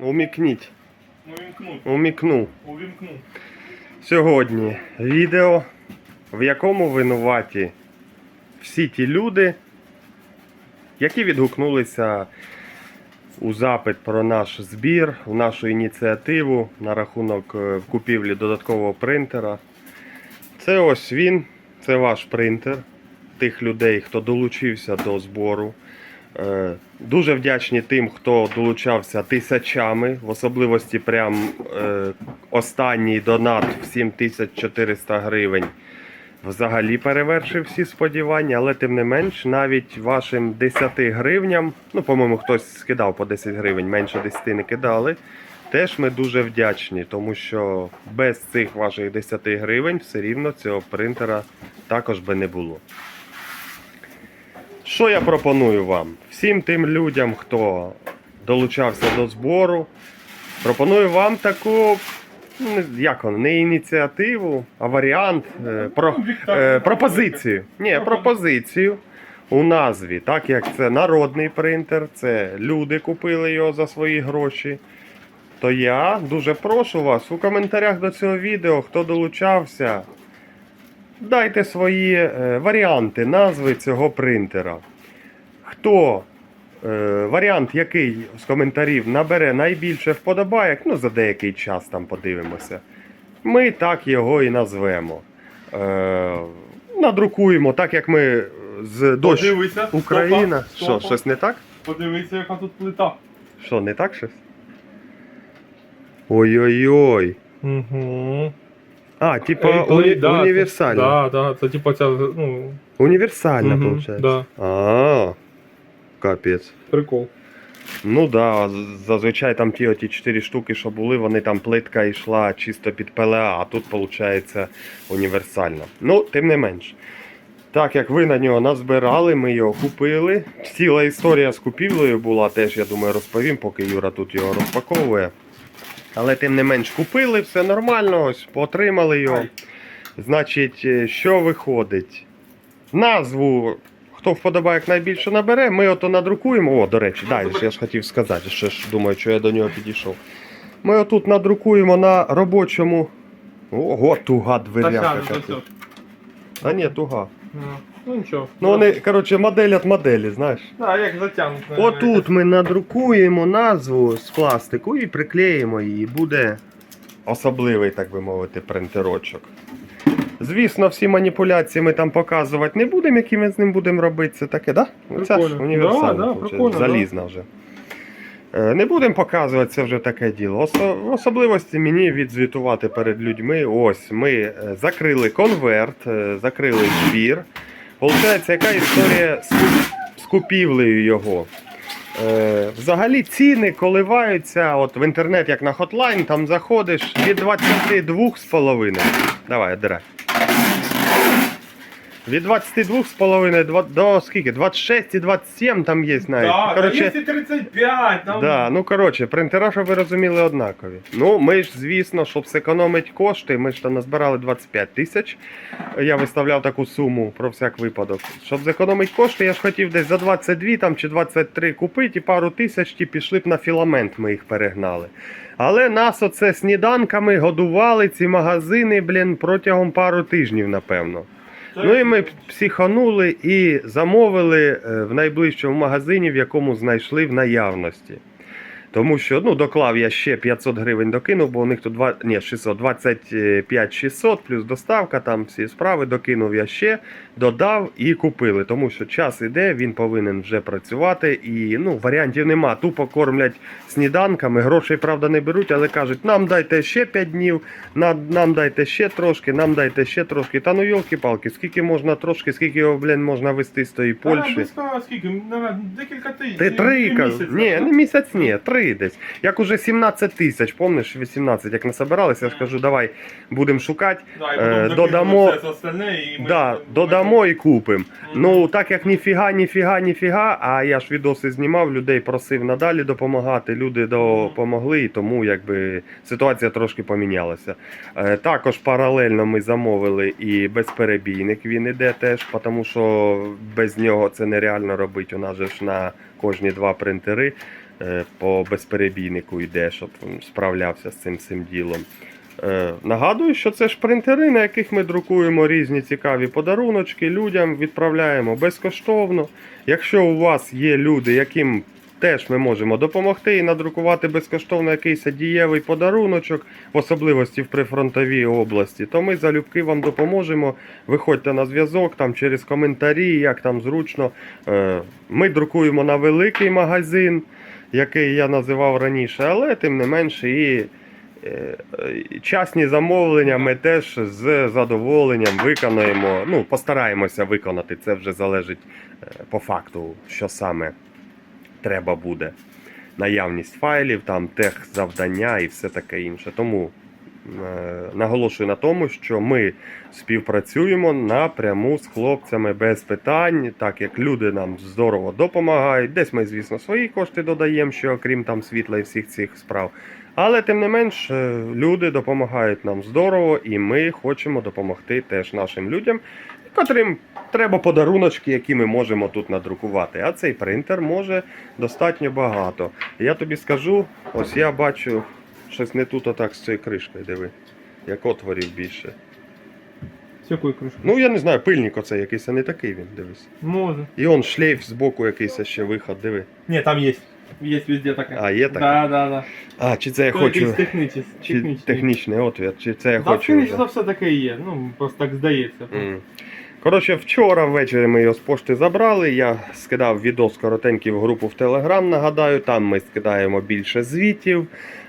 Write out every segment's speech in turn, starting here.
Умікніть. Увімкнув. Увімкнув. Сьогодні відео, в якому винуваті всі ті люди, які відгукнулися у запит про наш збір, в нашу ініціативу на рахунок е, купівлі додаткового принтера. Це ось він, це ваш принтер тих людей, хто долучився до збору. Е, Дуже вдячні тим, хто долучався тисячами, в особливості прям е, останній донат в 7400 гривень взагалі перевершив всі сподівання, але тим не менш, навіть вашим 10 гривням, ну, по-моєму, хтось скидав по 10 гривень, менше 10 не кидали. Теж ми дуже вдячні, тому що без цих ваших 10 гривень все рівно цього принтера також би не було. Що я пропоную вам? Всім тим людям, хто долучався до збору, пропоную вам таку, ну, як воно, не ініціативу, а варіант, е, про, е, пропозицію. Ні, пропозицію у назві, так як це народний принтер, це люди купили його за свої гроші. То я дуже прошу вас у коментарях до цього відео, хто долучався, дайте свої е, варіанти назви цього принтера. Хто е, варіант, який з коментарів набере найбільше вподобайок, ну за деякий час там подивимося. Ми так його і назвемо. Е, надрукуємо, так як ми з дощ Подивися. Україна. Стопа, Що, щось не так? Подивися, яка тут плита. Що, не так щось? Ой-ой-ой. Угу. А, типа уні... універсальна. Да, да, це типа ця, ну, Універсальна, Мгм, виходить. да. А, капець. прикол. Ну да, зазвичай там ті оті 4 штуки, що були, вони там плитка йшла чисто під ПЛА, а тут виходить універсальна. Ну, тим не менш. Так як ви на нього назбирали, ми його купили. Ціла історія з купівлею була, теж я думаю, розповім, поки Юра тут його розпаковує. Але тим не менш купили, все нормально, ось отримали його. Значить, е, що виходить? Назву, хто вподобає як найбільше набере, ми ото надрукуємо. О, до речі, Ну, дай, я ж хотів сказати, ще ж думаю, що я до нього підійшов. Ми отут надрукуємо на робочому. Ого, туга Та все. А ні, туга. Ну, нічого. Ну вони, коротше, модель від моделі, знаєш. Да, як затягнуть. Отут ми надрукуємо назву з пластику і приклеїмо її. Буде особливий, так би мовити, принтерочок. Звісно, всі маніпуляції ми там показувати не будемо, які ми з ним будемо робити. Це таке, да? Оця ж універсальна, Да, да, прикольно, да. залізна вже. Е, Не будемо показувати, це вже таке діло. Особливості мені відзвітувати перед людьми. Ось ми е, закрили конверт, е, закрили збір. Получається, яка історія з куп- з купівлею його? Е, взагалі ціни коливаються. От в інтернет, як на хотлайн, там заходиш від 22,5. Давай, отдирай. Від 22,5 до, скільки? 26 і 27 там є навіть. Да, короче, 35, там... Да, ну коротше, принтера, щоб ви розуміли, однакові. Ну, ми ж, звісно, щоб зекономити кошти, ми ж там назбирали 25 тисяч. Я виставляв таку суму про всяк випадок. Щоб зекономити кошти, я ж хотів десь за 22 там, чи 23 купити і пару тисяч ті пішли б на філамент, ми їх перегнали. Але нас оце сніданками годували ці магазини, блін, протягом пару тижнів, напевно. Ну і ми психанули і замовили е, в найближчому магазині, в якому знайшли в наявності. Тому що ну, доклав я ще 500 гривень докинув, бо у них тут два, ні, 600, 25 600 плюс доставка, там всі справи докинув я ще, додав і купили. Тому що час іде, він повинен вже працювати і ну, варіантів нема. Тупо кормлять сніданками, грошей, правда, не беруть, але кажуть, нам дайте ще 5 днів, нам, нам дайте ще трошки, нам дайте ще трошки. Та ну йолки-палки, скільки можна трошки, скільки його, блін, можна вести з тої Польщі. Близько, скільки? Декілька тисяч. Ти три кажу. Ні, не місяць, ні, три десь. Як уже 17 тисяч, помниш, 18, як насобиралися, я ж кажу, давай будемо шукати. Да, і Е, додамо- все остальне, і ми- Да, ми- додамо і купимо. Ну, так як ніфіга, ніфіга, ніфіга, а я ж відоси знімав, людей просив надалі допомагати, люди допомогли, і тому якби ситуація трошки помінялася. Е, також паралельно ми замовили і безперебійник він іде теж, тому що без нього це нереально робити. У нас же ж на кожні два принтери по безперебійнику йде, щоб справлявся з цим цим ділом. Е, Нагадую, що це ж принтери, на яких ми друкуємо різні цікаві подаруночки, людям відправляємо безкоштовно. Якщо у вас є люди, яким теж ми можемо допомогти і надрукувати безкоштовно якийсь дієвий подаруночок, в особливості в прифронтовій області, то ми залюбки вам допоможемо. Виходьте на зв'язок там через коментарі, як там зручно. Е, Ми друкуємо на великий магазин, який я називав раніше, але тим не менше і. е, е, замовлення ми теж з задоволенням виконаємо. Ну, постараємося виконати. Це вже залежить е, по факту, що саме треба буде. Наявність файлів, там завдання і все таке інше. Тому наголошую на тому, що ми співпрацюємо напряму з хлопцями без питань, так як люди нам здорово допомагають. Десь ми, звісно, свої кошти додаємо, що окрім там світла і всіх цих справ. Але тим не менш, е, люди допомагають нам здорово, і ми хочемо допомогти теж нашим людям, котрим треба подаруночки, які ми можемо тут надрукувати. А цей принтер може достатньо багато. Я тобі скажу, ось я бачу щось не тут отак з цією кришкою, диви. Як отворів більше. З якої кришки? Ну я не знаю, пильник оцей якийсь, а не такий він, дивись. Може. І он шлейф з боку якийсь ще виход, диви. Ні, там є. Є везде таке. А, є таке? Да, да, да. А, чи це я То хочу. технічний. Чи технічний. отвір, чи це я Да, хочу. скоріше за все таке є. Ну, просто так здається. М. Коротше, вчора ввечері ми його з пошти забрали. Я скидав відос коротенький в групу в Телеграм. Нагадаю, там ми скидаємо більше звітів,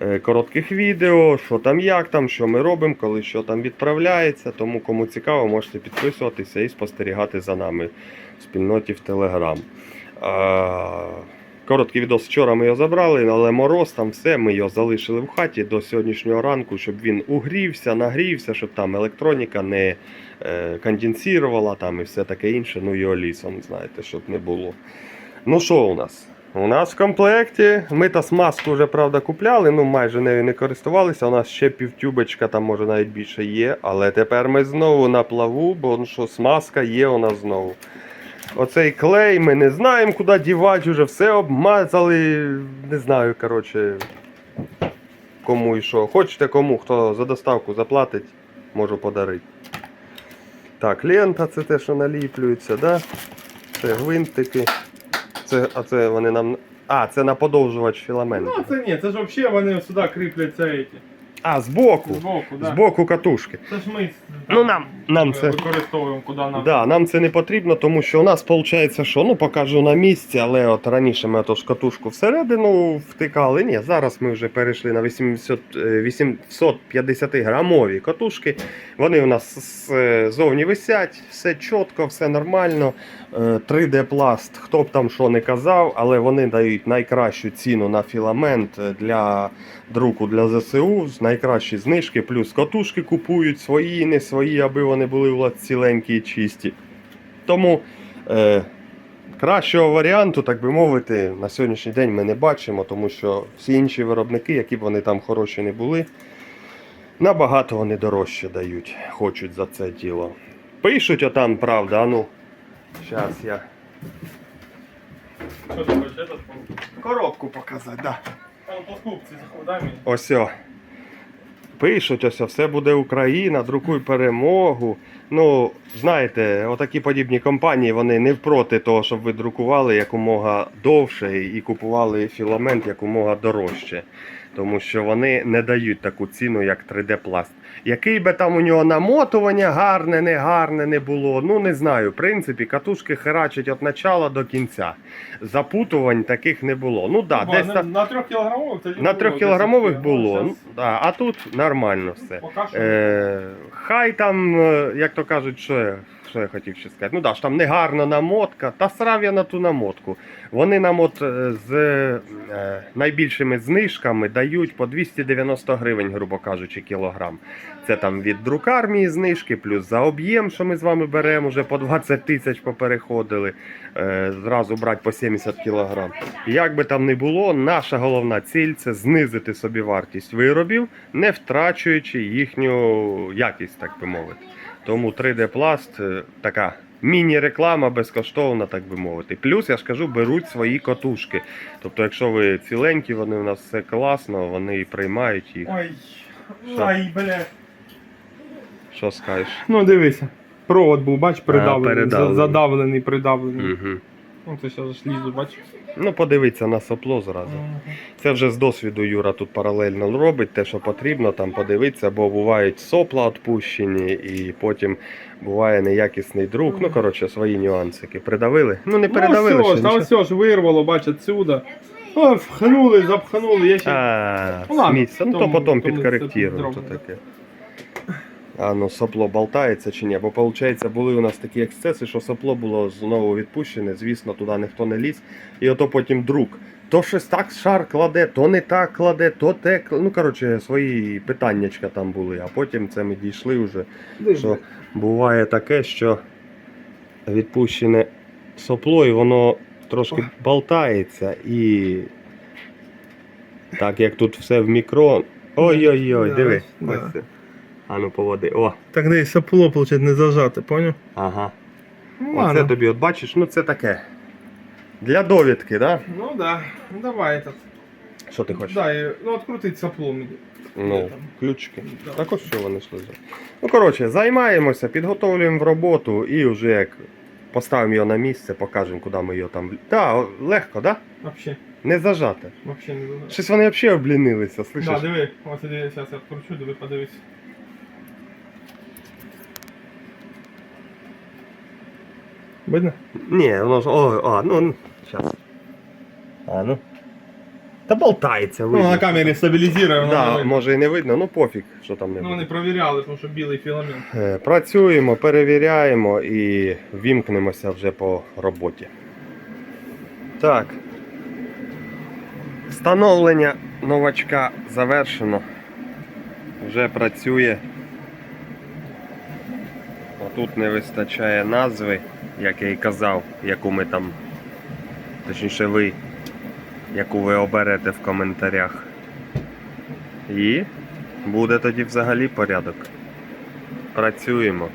е, коротких відео, що там, як там, що ми робимо, коли що там відправляється. Тому кому цікаво, можете підписуватися і спостерігати за нами в спільноті в Телеграм. Короткий відос вчора ми його забрали, але мороз там все, ми його залишили в хаті до сьогоднішнього ранку, щоб він угрівся, нагрівся, щоб там електроніка не конденсувала там і все таке інше. Ну і олісом, знаєте, щоб не було. Ну що у нас? У нас в комплекті ми та смазку вже правда купляли, ну майже нею не користувалися. У нас ще півтюбочка, там може навіть більше є. Але тепер ми знову на плаву, бо ну, що смазка є у нас знову. Оцей клей, ми не знаємо, куди дівати, вже все обмазали. Не знаю, коротше, кому і що. Хочете кому, хто за доставку заплатить, можу подарити. Так, лента це те, що наліплюється, да? Це гвинтики. Це, а це вони нам. А, це на подовжувач філаменту. Ну, це ні, це ж взагалі вони сюди кріпляться эти. А, збоку. Збоку, да. Збоку катушки. Це ж ми Ну, нам- нам це- використовуємо куди нам. Да, нам це не потрібно, тому що у нас виходить, що ну покажу на місці, але от раніше ми отож катушку всередину втикали. Ні, зараз ми вже перейшли на 800, е, 850 грамові катушки. Вони у нас з- ззовні висять, все чітко, все нормально. Е, 3D пласт, хто б там що не казав, але вони дають найкращу ціну на філамент е, для друку для ЗСУ, найкращі знижки, плюс катушки купують свої, не свої, аби вони були у вас ціленькі і чисті. Тому е, кращого варіанту, так би мовити, на сьогоднішній день ми не бачимо, тому що всі інші виробники, які б вони там хороші не були, набагато вони дорожче дають, хочуть за це діло. Пишуть отам, правда, а ну. Зараз я Що ти хочеш? Коробку показати, да. Там по скупці заходай мені. Ось. Пишуть, ось все буде Україна, друкуй перемогу. Ну, знаєте, отакі подібні компанії вони не впроти того, щоб ви друкували якомога довше і купували філамент якомога дорожче. Тому що вони не дають таку ціну, як 3D пласт. Який би там у нього намотування гарне, не гарне не було, ну не знаю. В принципі, катушки херачать від початку до кінця. Запутувань таких не було. Ну да, Бо десь на, на 3 кілограмових тоді На було трьохкілограмових 10, було, ну, ну, да, а тут нормально все. Що. Е, хай там, е, як то кажуть, що що я хотів ще сказати. Ну да, ж там не гарна намотка, та срав я на ту намотку. Вони нам от е, з е, найбільшими знижками дають по 290 гривень, грубо кажучи, кілограм. Це там від друкармії знижки, плюс за об'єм, що ми з вами беремо, вже по 20 тисяч попереходили. Е, зразу брати по 70 кілограм. Як би там не було, наша головна ціль це знизити собі вартість виробів, не втрачуючи їхню якість, так би мовити. Тому 3D пласт е, така міні-реклама безкоштовна, так би мовити. Плюс, я ж кажу, беруть свої катушки. Тобто, якщо ви ціленькі, вони у нас все класно, вони приймають їх. Ой. Що? Ай, бля. Що скажеш? Ну дивися. Провод був, бач, придавлений. передавлений. за- Задавлений, придавлений. Угу. Ну, це зараз лізу, бач. Ну, подивіться на сопло зразу. Це вже з досвіду Юра тут паралельно робить те, що потрібно, там подивитися, бо бувають сопла відпущені, і потім буває неякісний друг. Ну, коротше, свої нюансики. Придавили? Ну, не передавили ну, все, ж, нічого. все ж вирвало, бач, отсюда. О, вхнули, запхнули, я ще... А, Ну, ладно. Ну, то тому- потім тому це. То таке. А ну сопло болтається чи ні? Бо виходить, були у нас такі ексцеси, що сопло було знову відпущене, звісно, туди ніхто не ліз. І ото потім друг. То щось так шар кладе, то не так кладе, то те. Ну, коротше, свої питаннячка там були. А потім це ми дійшли вже. Що буває таке, що відпущене сопло, і воно трошки болтається і. Так як тут все в мікро. Ой-ой-ой, Да, диви. да. Ось це. А ну поводи. О, Так десь сопло, виходить, не зажати, поняв? ага. Ну, Оце ладно. тобі, от бачиш, ну це таке. Для довідки, да? Ну да, ну давай этот. Що ти хочеш? Дай, ну открутить сопло мені. Ну, Там. ключики. Да. Так ось що вони ж лежать. Ну, коротше, займаємося, підготовлюємо в роботу і вже як поставимо його на місце, покажемо, куди ми його там. Так, легко, да? Вообще, Не зажати. вообще не зажати. Щось вони взагалі облінилися, Да, диви, ось іди, зараз я відкручу, диви, подивись. Видно? Ні, воно ж. О, а, ну, зараз. А, ну. Та болтається, Ну, на камері стабілізує, Да, може і не видно, ну пофіг, що там не Ну, вони буде. провіряли, тому що білий філамент. Е, Працюємо, перевіряємо і вімкнемося вже по роботі. Так. Встановлення новачка завершено. Вже працює. А тут не вистачає назви, як я і казав, яку ми там, точніше ви, яку ви оберете в коментарях. І буде тоді взагалі порядок. Працюємо.